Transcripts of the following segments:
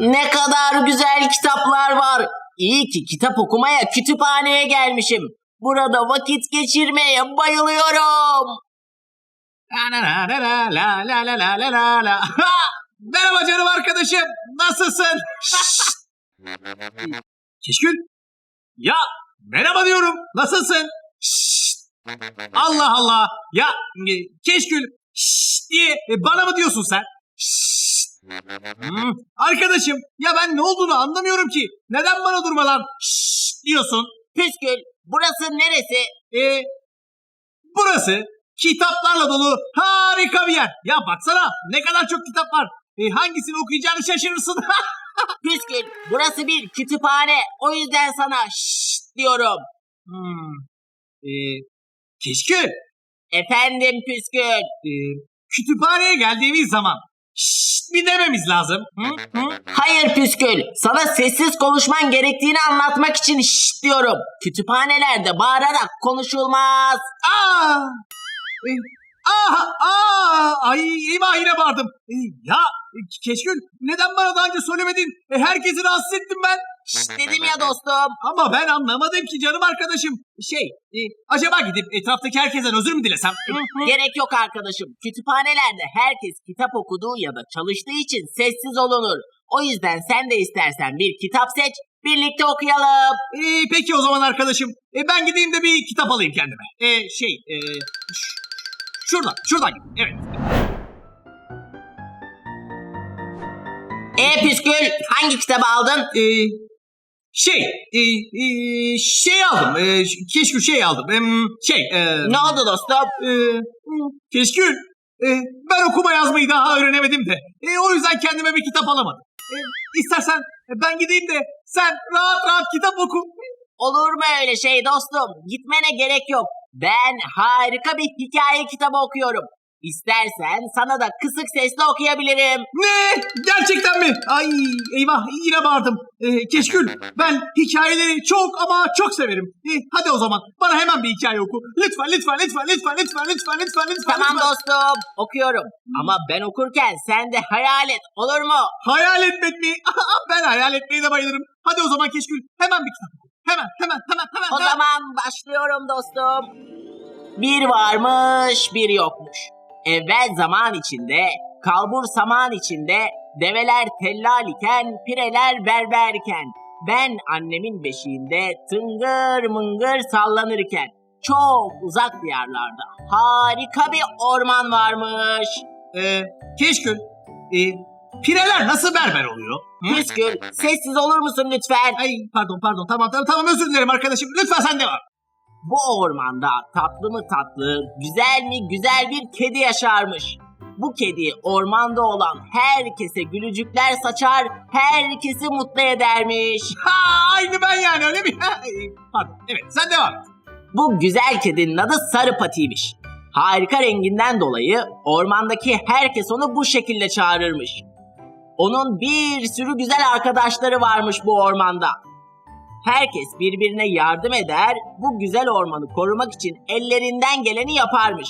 Ne kadar güzel kitaplar var. İyi ki kitap okumaya kütüphaneye gelmişim. Burada vakit geçirmeye bayılıyorum. La la la la la la la la la la la. Ha! Merhaba canım arkadaşım. Nasılsın? Keşkül. Ya merhaba diyorum. Nasılsın? Şşt! Allah Allah. Ya e, Keşkül şşt diye e, bana mı diyorsun sen? Hmm, Arkadaşım ya ben ne olduğunu anlamıyorum ki. Neden bana durmadan şşt diyorsun? Püskül, burası neresi? E, burası kitaplarla dolu harika bir yer. Ya baksana ne kadar çok kitap var. E, hangisini okuyacağını şaşırırsın. Püskül, burası bir kütüphane. O yüzden sana şşt diyorum. hmm. e, keşke Efendim Püskül. e, kütüphaneye geldiğimiz zaman şşt bir dememiz lazım. Hı? Hı? Hayır Püskül, sana sessiz konuşman gerektiğini anlatmak için şşt diyorum. Kütüphanelerde bağırarak konuşulmaz. Aa! E, Aha! Aa! Ay eyvah yine bağırdım. E, ya Keşkül neden bana daha önce söylemedin? E, herkesi rahatsız ettim ben. Şşt dedim ya dostum. Ama ben anlamadım ki canım arkadaşım. Şey, e, acaba gidip etraftaki herkesten özür mü dilesem? Gerek yok arkadaşım. Kütüphanelerde herkes kitap okuduğu ya da çalıştığı için sessiz olunur. O yüzden sen de istersen bir kitap seç, birlikte okuyalım. E, peki o zaman arkadaşım. E, ben gideyim de bir kitap alayım kendime. E, şey, e, ş- şuradan, şuradan gideyim. Evet. E Püskül, hangi kitabı aldın? E, şey, e, e, şey aldım. E, keşkül şey aldım. Em, şey, e, Ne oldu dostum? e, keşkül. E, ben okuma yazmayı daha öğrenemedim de. E, o yüzden kendime bir kitap alamadım. E, istersen e, ben gideyim de sen rahat rahat kitap oku. Olur mu öyle şey dostum? Gitmene gerek yok. Ben harika bir hikaye kitabı okuyorum. İstersen sana da kısık sesle okuyabilirim. Ne? Gerçekten mi? Ay eyvah yine bağırdım. Ee, Keşkül ben hikayeleri çok ama çok severim. Ee, hadi o zaman bana hemen bir hikaye oku. Lütfen lütfen lütfen lütfen lütfen lütfen lütfen lütfen. Tamam lütfen. dostum, okuyorum. Ama ben okurken sen de hayal et, olur mu? Hayal etmek mi? ben hayal etmeyi de bayılırım. Hadi o zaman Keşkül hemen bir kitap oku. Hemen hemen hemen hemen. O hemen. zaman başlıyorum dostum. Bir varmış, bir yokmuş. Evvel zaman içinde, kalbur saman içinde, develer tellal iken, pireler berberken, ben annemin beşiğinde tıngır mıngır sallanırken, çok uzak diyarlarda harika bir orman varmış. Ee, Keşkül e, pireler nasıl berber oluyor? Hı? Püskül, sessiz olur musun lütfen? Ay pardon pardon tamam tamam tamam özür dilerim arkadaşım. Lütfen sen devam. Bu ormanda tatlı mı tatlı, güzel mi güzel bir kedi yaşarmış. Bu kedi ormanda olan herkese gülücükler saçar, herkesi mutlu edermiş. Ha aynı ben yani öyle mi? Ha, pardon evet sen devam et. Bu güzel kedinin adı Sarı Pati'ymiş. Harika renginden dolayı ormandaki herkes onu bu şekilde çağırırmış. Onun bir sürü güzel arkadaşları varmış bu ormanda. Herkes birbirine yardım eder, bu güzel ormanı korumak için ellerinden geleni yaparmış.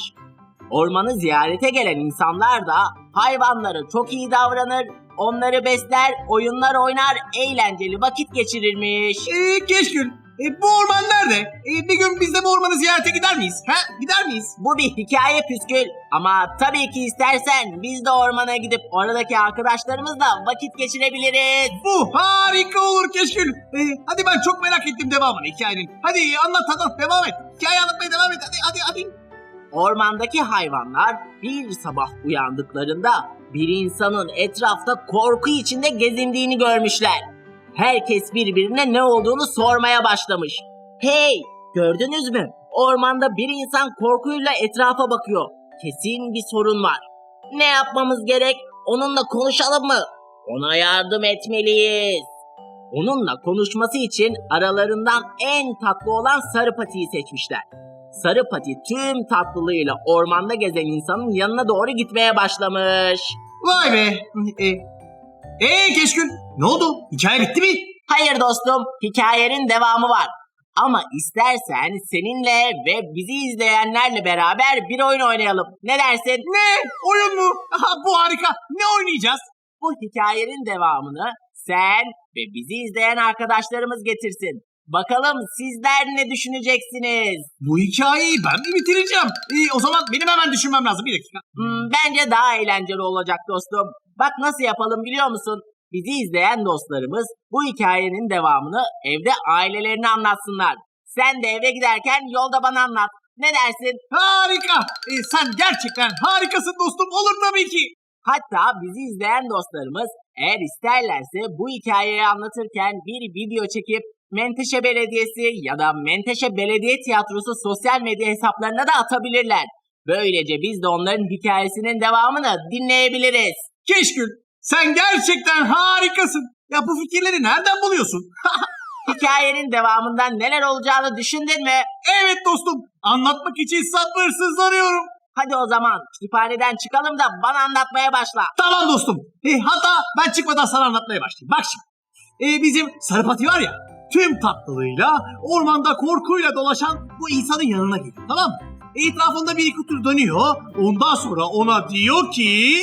Ormanı ziyarete gelen insanlar da hayvanlara çok iyi davranır, onları besler, oyunlar oynar, eğlenceli vakit geçirirmiş. Ee, Keşkül, e, bu orman nerede? E, bir gün biz de bu ormanı ziyarete gider miyiz? Ha? Gider miyiz? Bu bir hikaye püskül ama tabii ki istersen biz de ormana gidip oradaki arkadaşlarımızla vakit geçirebiliriz. Bu harika olur Keşkül. E, hadi ben çok merak ettim devamını hikayenin. Hadi anlat anlat devam et. Hikaye anlatmaya devam et. Hadi hadi hadi. Ormandaki hayvanlar bir sabah uyandıklarında bir insanın etrafta korku içinde gezindiğini görmüşler. Herkes birbirine ne olduğunu sormaya başlamış. Hey, gördünüz mü? Ormanda bir insan korkuyla etrafa bakıyor. Kesin bir sorun var. Ne yapmamız gerek? Onunla konuşalım mı? Ona yardım etmeliyiz. Onunla konuşması için aralarından en tatlı olan Sarı Pati'yi seçmişler. Sarı Pati tüm tatlılığıyla ormanda gezen insanın yanına doğru gitmeye başlamış. Vay be. E, ee Keşkül ne oldu? Hikaye bitti mi? Hayır dostum, hikayenin devamı var. Ama istersen seninle ve bizi izleyenlerle beraber bir oyun oynayalım. Ne dersin? Ne? Oyun mu? Aha, bu harika. Ne oynayacağız? Bu hikayenin devamını sen ve bizi izleyen arkadaşlarımız getirsin. Bakalım sizler ne düşüneceksiniz? Bu hikayeyi ben mi bitireceğim? İyi o zaman benim hemen düşünmem lazım. Bir dakika. Hmm, bence daha eğlenceli olacak dostum. Bak nasıl yapalım biliyor musun? Bizi izleyen dostlarımız bu hikayenin devamını evde ailelerine anlatsınlar. Sen de eve giderken yolda bana anlat. Ne dersin? Harika. Ee, sen gerçekten harikasın dostum. Olur tabii ki. Hatta bizi izleyen dostlarımız eğer isterlerse bu hikayeyi anlatırken bir video çekip Menteşe Belediyesi ya da Menteşe Belediye Tiyatrosu sosyal medya hesaplarına da atabilirler. Böylece biz de onların hikayesinin devamını dinleyebiliriz. Keşkül sen gerçekten harikasın. Ya bu fikirleri nereden buluyorsun? Hikayenin devamından neler olacağını düşündün mü? Evet dostum. Anlatmak için sabırsızlanıyorum. Hadi o zaman kütüphaneden çıkalım da bana anlatmaya başla. Tamam dostum. E, hatta ben çıkmadan sana anlatmaya başlayayım. Bak şimdi. E, bizim Sarıpati var ya tüm tatlılığıyla ormanda korkuyla dolaşan bu insanın yanına geliyor tamam mı? Etrafında bir iki tur dönüyor. Ondan sonra ona diyor ki